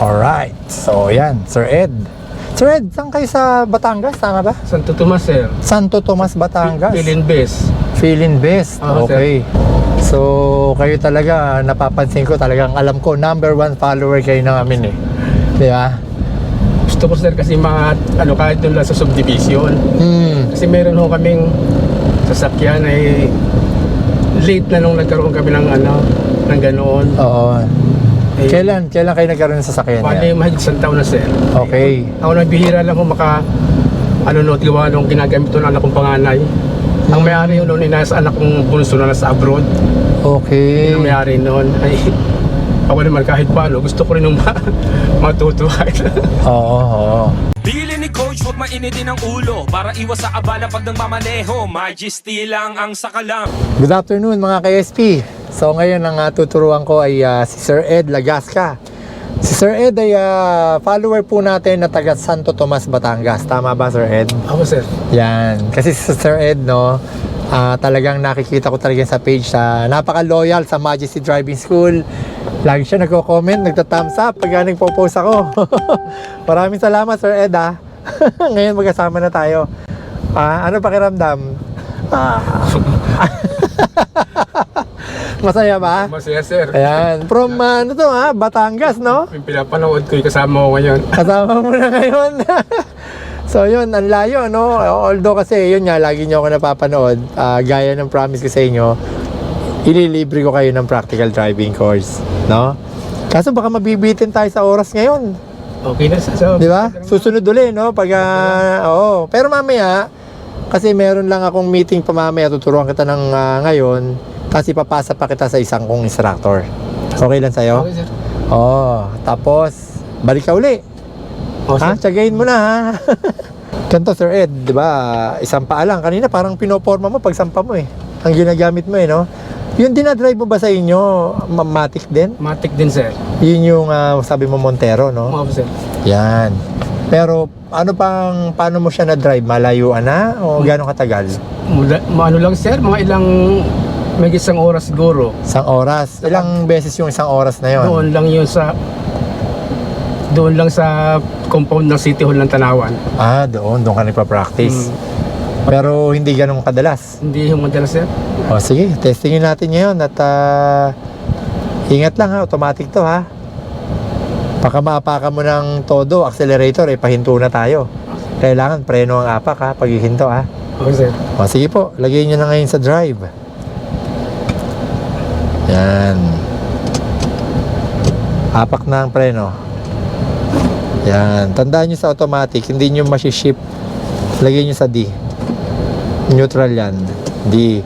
Alright. So, yan. Sir Ed. Sir Ed, saan kayo sa Batangas? Tama ba? Santo Tomas, sir. Santo Tomas, Batangas. Pilin base. Feeling best. Oo, okay. So, kayo talaga, napapansin ko talagang alam ko, number one follower kayo ng amin eh. Di ba? Gusto ko, sir, kasi mga, ano, kahit doon lang sa subdivision. Hmm. Kasi meron ho kaming sasakyan ay late na nung nagkaroon kami ng ano, ng ganoon. Oo. Eh, Kailan? Kailan kayo nagkaroon ng sasakyan Bali, niya? mahigit isang taon na, sir. Okay. Ako nagbihira lang ho maka, ano, no, gawa nung ginagamit ko ng anak kong panganay. Ang may-ari yun noon, nasa anak kong bunso na nasa abroad. Okay. Yung may-ari noon, ay, ako naman kahit paano, gusto ko rin nung ma matuto. Oo, oo. Bili ni Coach, huwag mainitin ang ulo Para iwas sa abala pag nagmamaneho Majesty lang ang sakalam Good afternoon mga ka-SP. So ngayon ang uh, tuturuan ko ay ah, si Sir Ed Lagasca. Si Sir Ed ay ah, follower po natin na taga Santo Tomas, Batangas. Tama ba Sir Ed? ako, sir. Yan. Kasi si Sir Ed, no, ah, talagang nakikita ko talaga sa page sa napaka-loyal sa Majesty Driving School. Lagi siya nagko-comment, nagta-thumbs up pag nagpo-post ako. Maraming salamat Sir Ed ah. Ngayon magkasama na tayo. Ah, ano pakiramdam? Ah. Masaya ba? Masaya, sir. Ayan. From ah, ano to ha? Batangas, no? Yung pinapanood ko yung kasama ko ngayon. Kasama mo na ngayon. so yun, ang layo, no? Although kasi, yun nga, lagi nyo ako napapanood. Ah, gaya ng promise ko sa inyo, ililibre ko kayo ng practical driving course, no? Kaso baka mabibitin tayo sa oras ngayon, Okay na, sir. So, di ba? Susunod uli, no? Pag, ah, oo. Pero mamaya, kasi meron lang akong meeting pa mamaya, tuturuan kita ng ah, ngayon, kasi papasa pa kita sa isang kong instructor. Okay lang sa'yo? Okay, sir. Oo. Tapos, balik ka uli. Oh, Ha? Tsagayin mo na ha. Ganto Sir Ed, 'di ba? Isang paa lang kanina parang pinoporma mo pag sampa mo eh. Ang ginagamit mo eh, no? Yung dinadrive mo ba sa inyo, ma- matic din? Matic din, sir. Yun yung ah, sabi mo Montero, no? Oo, sir. Yan. Pero ano pang paano mo siya na-drive? Malayuan na o gaano katagal? Mula, ano lang, sir, mga ilang, may isang oras siguro. Isang oras. Ilang beses yung isang oras na yon? Doon lang yun sa, doon lang sa compound ng City Hall ng Tanawan. Ah, doon. Doon ka nagpa-practice. Hmm. Pero hindi ganun kadalas. Hindi yung madalas, sir. O sige, testingin natin ngayon at ah, ingat lang ha, automatic to ha. Baka maapakan mo ng todo, accelerator, eh, pahinto na tayo. Kailangan preno ang apak ha, pag hihinto ha. Okay, sir. O sige po, lagay nyo na ngayon sa drive. Yan. Apak na ang preno. Yan. Tandaan nyo sa automatic, hindi nyo masiship. Lagay nyo sa D. Neutral yan. D.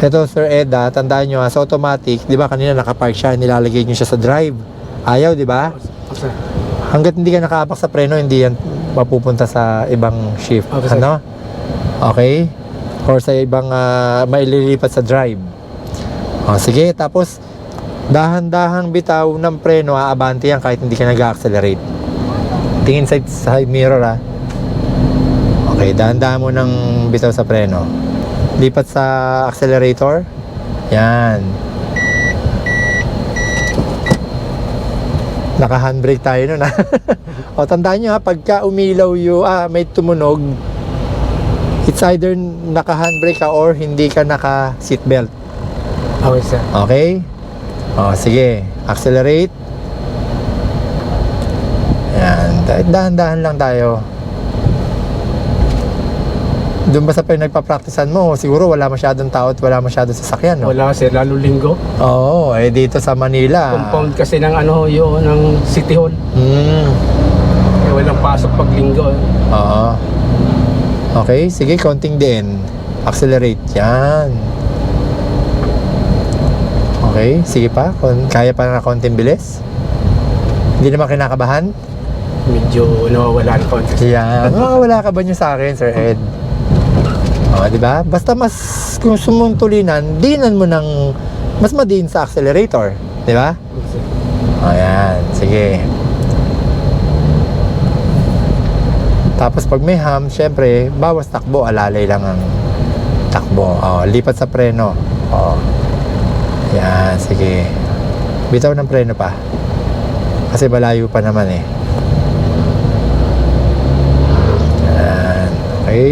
Ito, Sir Ed, ah, tandaan nyo, ah, sa automatic, di ba kanina nakapark siya, nilalagay nyo siya sa drive. Ayaw, di ba? Okay. Hanggat hindi ka nakaapak sa preno, hindi yan mapupunta sa ibang shift. Okay, ano? Okay? Or sa ibang uh, maililipat sa drive. O, sige, tapos dahan-dahang bitaw ng preno, aabante yan kahit hindi ka nag-accelerate. Tingin sa side mirror ha. Okay, dahan-dahan mo ng bitaw sa preno. Lipat sa accelerator. Yan. Naka-handbrake tayo nun ha. o tandaan nyo ha, pagka umilaw yung, ah, may tumunog, it's either naka-handbrake ka or hindi ka naka-seatbelt. Okay, sir. Okay? O, sige. Accelerate. Yan. Dah- Dahan-dahan lang tayo. Doon ba sa pinagpa-practicean mo, siguro wala masyadong tao at wala masyadong sasakyan, no? Wala, sir. Lalo linggo. Oo, eh dito sa Manila. Compound kasi ng ano yun, ng City Hall. Hmm. Eh, walang pasok pag linggo. Oo. Okay, sige, konting din. Accelerate. Yan. Okay, sige pa. Kaya pa na konting bilis. Hindi naman kinakabahan. Medyo nawawala ng konti. Yan. Wala ka ba niyo sa akin, Sir Ed? O, di ba? Basta mas kung sumuntulinan, dinan mo ng mas madin sa accelerator. Di ba? Ayan, sige. Tapos pag may ham, syempre, bawas takbo, alalay lang ang takbo. Oh, lipat sa preno. Oh. Yan, sige. Bitaw ng preno pa. Kasi malayo pa naman eh. Yan. Okay.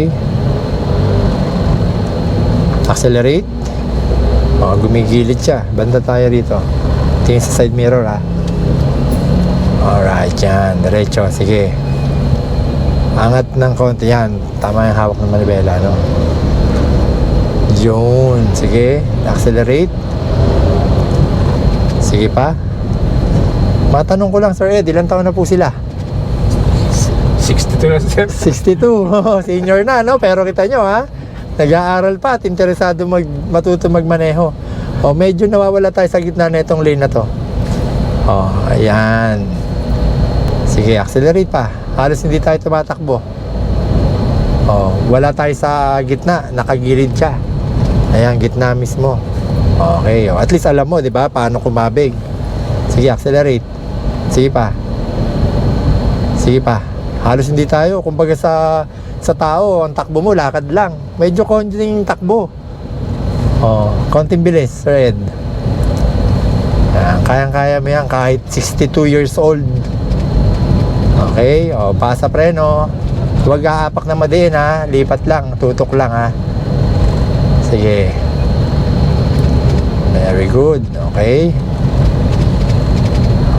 Accelerate. Oh, gumigilid siya. Banda tayo rito. Tingin sa side mirror ha. Alright, yan. Diretso. Sige. Angat ng konti yan. Tama yung hawak ng manibela, no? Yun. Sige. Accelerate. Sige pa. Matanong ko lang, Sir Ed, ilang taon na po sila? 62 na sir. 62. Oo, Senior na, no? Pero kita nyo, ha? Nag-aaral pa at interesado mag, matuto magmaneho. O, medyo nawawala tayo sa gitna na itong lane na to. O, ayan. Sige, accelerate pa. Halos hindi tayo tumatakbo. O, wala tayo sa gitna. Nakagilid siya. Ayan, gitna mismo. Okay, o. At least alam mo, di ba? Paano kumabig. Sige, accelerate. Sige pa. Sige pa. Halos hindi tayo. Kumbaga sa sa tao, ang takbo mo, lakad lang. Medyo konting takbo. Oh, konting bilis, Sir Ed. Yan, kayang-kaya mo yan kahit 62 years old. Okay, oh, pasa preno. Huwag aapak na madiin ha. Lipat lang, tutok lang ha. Sige. Very good. Okay.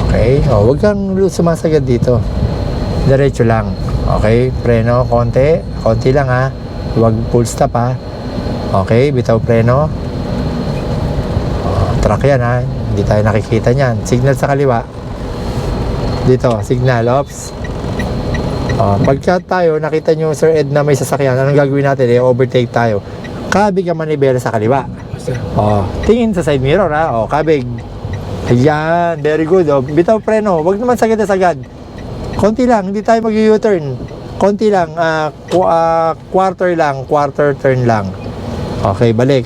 Okay. Oh, huwag kang sumasagad dito. Diretso lang. Okay, preno konti. Konti lang ha. Huwag full stop ha. Okay, bitaw preno. Oh, truck yan ha. Hindi tayo nakikita niyan. Signal sa kaliwa. Dito, signal, ops. Oh, pagka tayo, nakita nyo Sir Ed na may sasakyan, anong gagawin natin? Eh, overtake tayo. Kabig ang manibela sa kaliwa. Sir. Oh, tingin sa side mirror ha. Oh, kabig. Ayan, very good. Oh, bitaw preno. Huwag naman sagad na sagad. Konti lang, hindi tayo mag U-turn. Konti lang, ah, qu- ah, quarter lang, quarter turn lang. Okay, balik.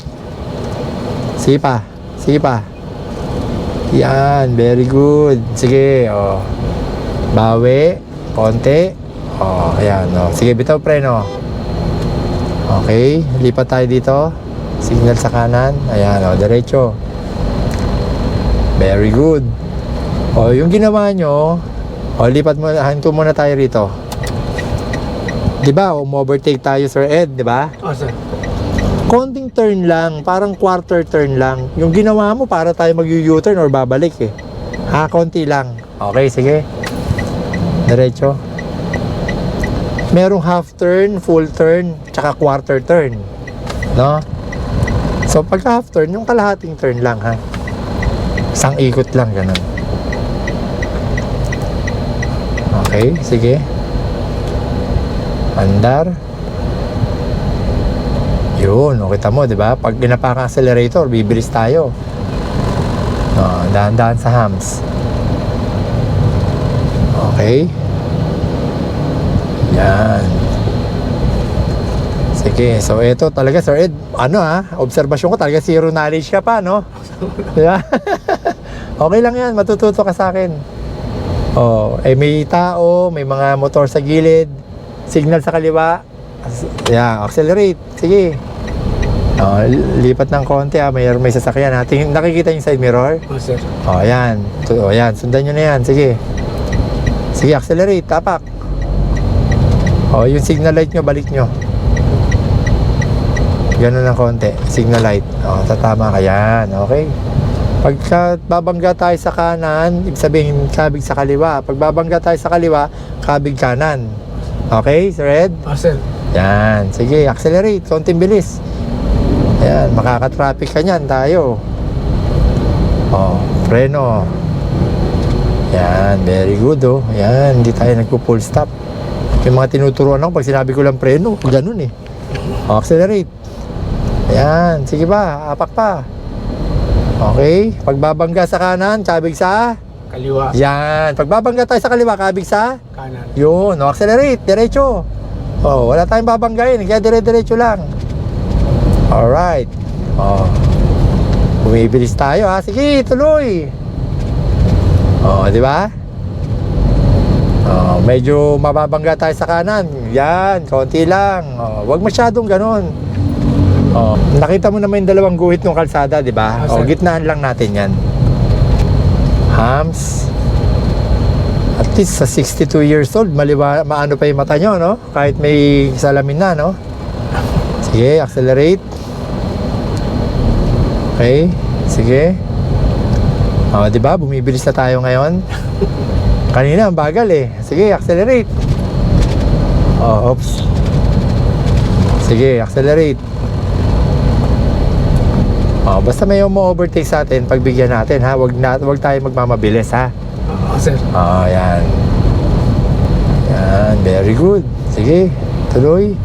Sige pa, sige pa. Yan, very good. Sige, oh. Bawi, konti. Oh, ayan, oh. Sige, bitaw preno. Okay, lipat tayo dito. Signal sa kanan. Ayan, oh, diretso. Very good. O, yung ginawa nyo, o, lipat mo, hanto muna tayo rito. Di ba, um-overtake tayo, Sir Ed, di ba? Oh, sir. Konting turn lang, parang quarter turn lang. Yung ginawa mo, para tayo mag-U-turn or babalik eh. Ha, konti lang. Okay, sige. Diretso. Merong half turn, full turn, tsaka quarter turn. No? So, pagka half turn, yung kalahating turn lang, ha? Isang ikot lang, ganun. Okay, sige. Andar. Yun, o kita mo, di ba? Pag ginapak ang accelerator, bibilis tayo. Oh, dahan-dahan sa hams. Okay. Yan. Sige, so ito talaga Sir Ed, ano ha, obserbasyon ko talaga zero knowledge ka pa, no? Di ba? okay lang yan, matututo ka sa akin. Oh, eh may tao, may mga motor sa gilid, signal sa kaliwa. Yan, accelerate. Sige. Oh, lipat ng konti ah, may may sasakyan ha. Tingin, nakikita yung side mirror? Oh, sir. Oh, ayan. Oh, ayan. Sundan nyo na yan. Sige. Sige, accelerate. Tapak. Oh, yung signal light nyo, balik nyo. Ganun ng konti. Signal light. Oh, tatama ka yan. Okay. Pagka babangga tayo sa kanan, ibig sabihin, kabig sa kaliwa. Pag babangga tayo sa kaliwa, kabig kanan. Okay, Sir Ed? Oh, sir. Yan. Sige, accelerate. Konting bilis. Ayan, makaka-traffic ka niyan tayo. Oh, preno. Yan, very good oh. Yan, hindi tayo nagpo-full stop. Yung mga tinuturuan ako, pag sinabi ko lang preno, ganun eh. Oh, accelerate. Ayan, sige ba, apak pa. Okay, pagbabangga sa kanan, kabig sa... Kaliwa. Yan, pagbabangga tayo sa kaliwa, kabig sa... Kanan. Yun, no, accelerate, diretso. Oh, wala tayong babanggain, kaya dire-diretso lang. Alright. Oh. Bumibilis tayo ha. Sige, tuloy. Oh, di ba? Oh, medyo mababangga tayo sa kanan. Yan, konti lang. Oh, wag masyadong ganun. Oh, nakita mo naman yung dalawang guhit ng kalsada, di ba? Ah, Oh, sir. gitnaan lang natin yan. Hams. At least sa 62 years old, maliwa, maano pa yung mata nyo, no? Kahit may salamin na, no? Sige, accelerate. Okay, sige. O, di ba? Bumibilis na tayo ngayon. Kanina, ang bagal eh. Sige, accelerate. Oh, oops. Sige, accelerate. Oh, basta may umo-overtake sa atin, pagbigyan natin ha. Wag na wag tayo magmamabilis ha. Oo, sir. Oh, yan. Yan, very good. Sige, tuloy.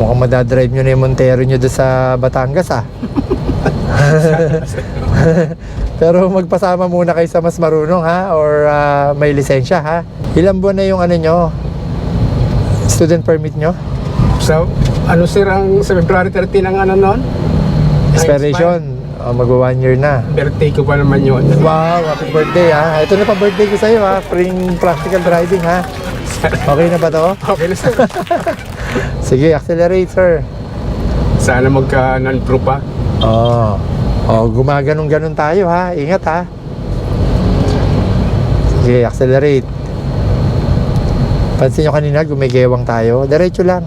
Mukhang madadrive nyo na yung Montero nyo doon sa Batangas ah. Pero magpasama muna kayo sa mas marunong ha or ah, may lisensya ha. Ilang buwan na yung ano nyo? Student permit nyo? So, ano sir ang February 13 ang ano noon? Expiration. Oh, magwa one year na. Birthday ko pa naman yun. Wow, happy birthday ha. Ito na pa birthday ko sa'yo ha. Free practical driving ha. Okay na ba to? Okay na sir. Sige, accelerate sir. Sana magka non-pro pa. Oo. Oh. gumaganong-ganon tayo ha. Ingat ha. Sige, accelerate. Pansin nyo kanina, gumigewang tayo. Diretso lang.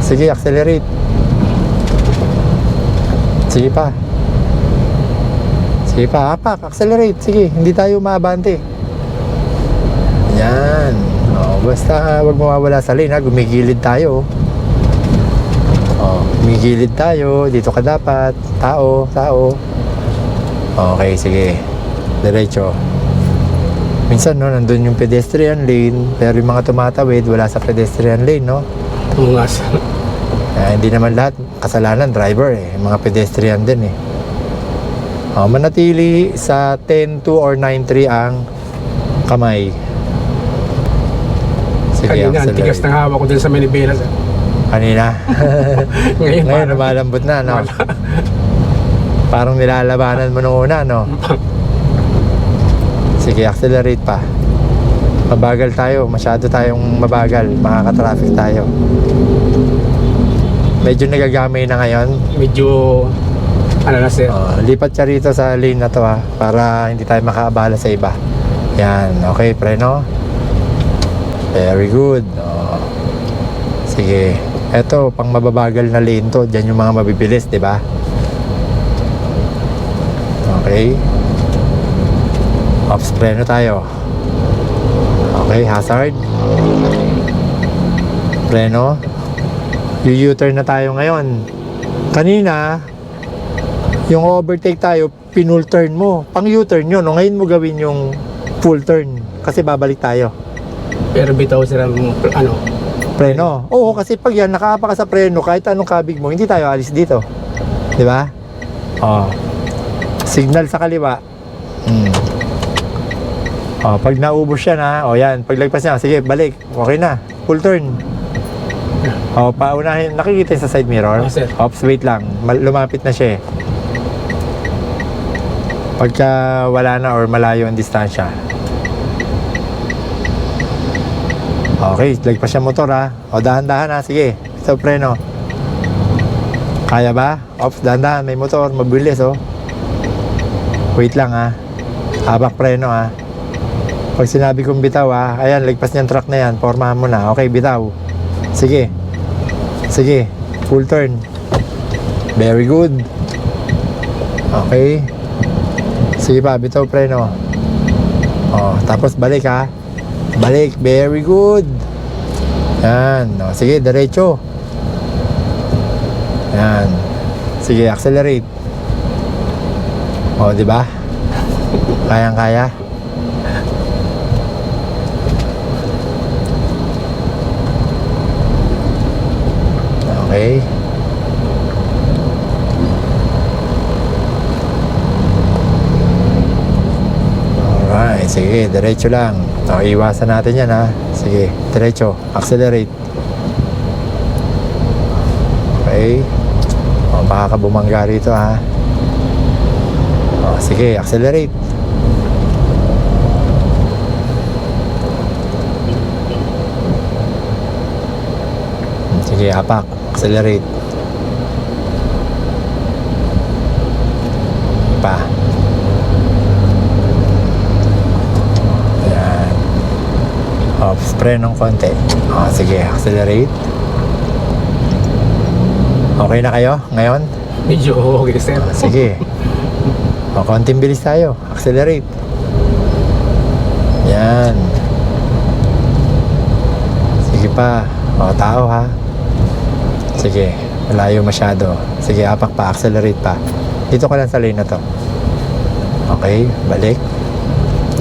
Sige, accelerate. Sige pa. Sige pa, apak, accelerate. Sige, hindi tayo maabante. Yan. Oh, basta wag mawawala sa lane ha. Gumigilid tayo. Oh, gumigilid tayo. Dito ka dapat. Tao, tao. Okay, sige. Diretso. Minsan, no, nandun yung pedestrian lane, pero yung mga tumatawid, wala sa pedestrian lane, no? Oo Ah, hindi naman lahat kasalanan driver eh. Mga pedestrian din eh. Oh, manatili sa 10-2 or 9-3 ang kamay. Sige, Kanina, ang tigas ng hawak ko din sa Manibela sir. Kanina. Ngayon, Ngayon, parang- lumalambot na, no? Wala. Parang nilalabanan mo nung una, no? Sige, accelerate pa. Mabagal tayo, masyado tayong mabagal. Makaka-traffic tayo. Medyo nagagamay na ngayon. Medyo, ano na sir. Oh, lipat siya rito sa lane na to ha, para hindi tayo makaabala sa iba. Yan, okay, preno. Very good. Oh. Sige. Eto, pang mababagal na lane to. Diyan yung mga mabibilis, di ba? Okay. Ops, preno tayo. Okay, hazard. Preno. U-turn na tayo ngayon. Kanina, yung overtake tayo, pinul turn mo. Pang U-turn yun. No? Ngayon mo gawin yung full turn. Kasi babalik tayo. Pero bitaw sir ang, ano, Preno. Oo, kasi pag yan, nakaapa ka sa preno, kahit anong kabig mo, hindi tayo alis dito. Di ba? Oh. Signal sa kaliwa. Hmm. Oh, pag naubos siya na, oh yan, paglagpas niya, sige, balik. Okay na. Full turn. Oh, paunahin, nakikita yung sa side mirror? Ah, sir. Ops, wait lang. Mal- lumapit na siya eh. Pagka wala na or malayo ang distansya. Okay, lagpas siya motor ha. O dahan-dahan ha, sige. Ito preno. Kaya ba? Ops, dahan-dahan, may motor, mabilis oh. Wait lang ha. Habak preno ha. Pag sinabi kong bitaw ha, ayan, lagpas niyang truck na yan, pormahan mo na. Okay, bitaw. Sige. Sige, full turn. Very good. Okay. Sige pa, bitaw preno. Oh, tapos balik ha. Balik, very good. Yan. O, sige, diretso. Yan. Sige, accelerate. O, di ba? Kayang-kaya. Okay. Alright, sige, diretso lang. O, iwasan natin yan ha. Sige, diretso. Accelerate. Okay. O, baka ka bumangga rito ha. O, sige, accelerate. Sige, apak. Accelerate. Pa. Yan. Oh, spray ng konti. Oh, sige, accelerate. Okay na kayo ngayon? Medyo okay, sir. Oh, sige. O, konting bilis tayo. Accelerate. Yan. Sige pa. O, tao ha. Sige. Malayo masyado. Sige, apak pa. Accelerate pa. Dito ka lang sa lane na to. Okay, balik.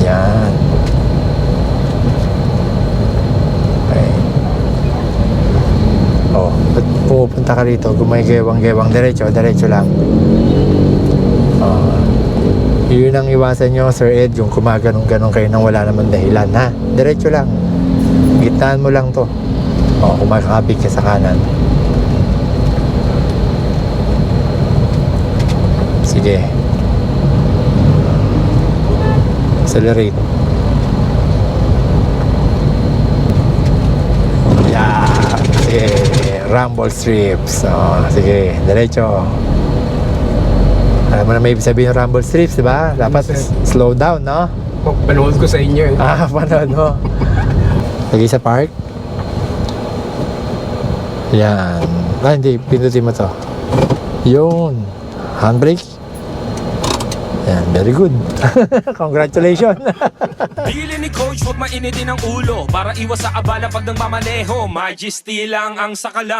Yan. Okay. Oh, ba't pumupunta ka rito? Gumay-gewang-gewang. Diretso, diretso lang. Oh. Yun ang iwasan nyo, Sir Ed, yung kumaganong-ganong kayo nang wala naman dahilan, ha? Diretso lang. Gitnaan mo lang to. O, kung makakabig ka sa kanan. Sige. Accelerate. Yeah. Sige. Rumble strips. O, sige. Diretso. Alam mo na may ibig sabihin ng rumble strips, di ba? Dapat Yes, slow down, no? Oh, Panood ko sa inyo eh. Ah, panood mo. Lagi sa park. Yan. Ah, hindi. Pindutin mo to. Yun. Handbrake. Yan. Very good. Congratulations. Bili ni Coach, huwag mainitin ang ulo Para iwas sa abala pag nagmamaneho Majesty lang ang sakalang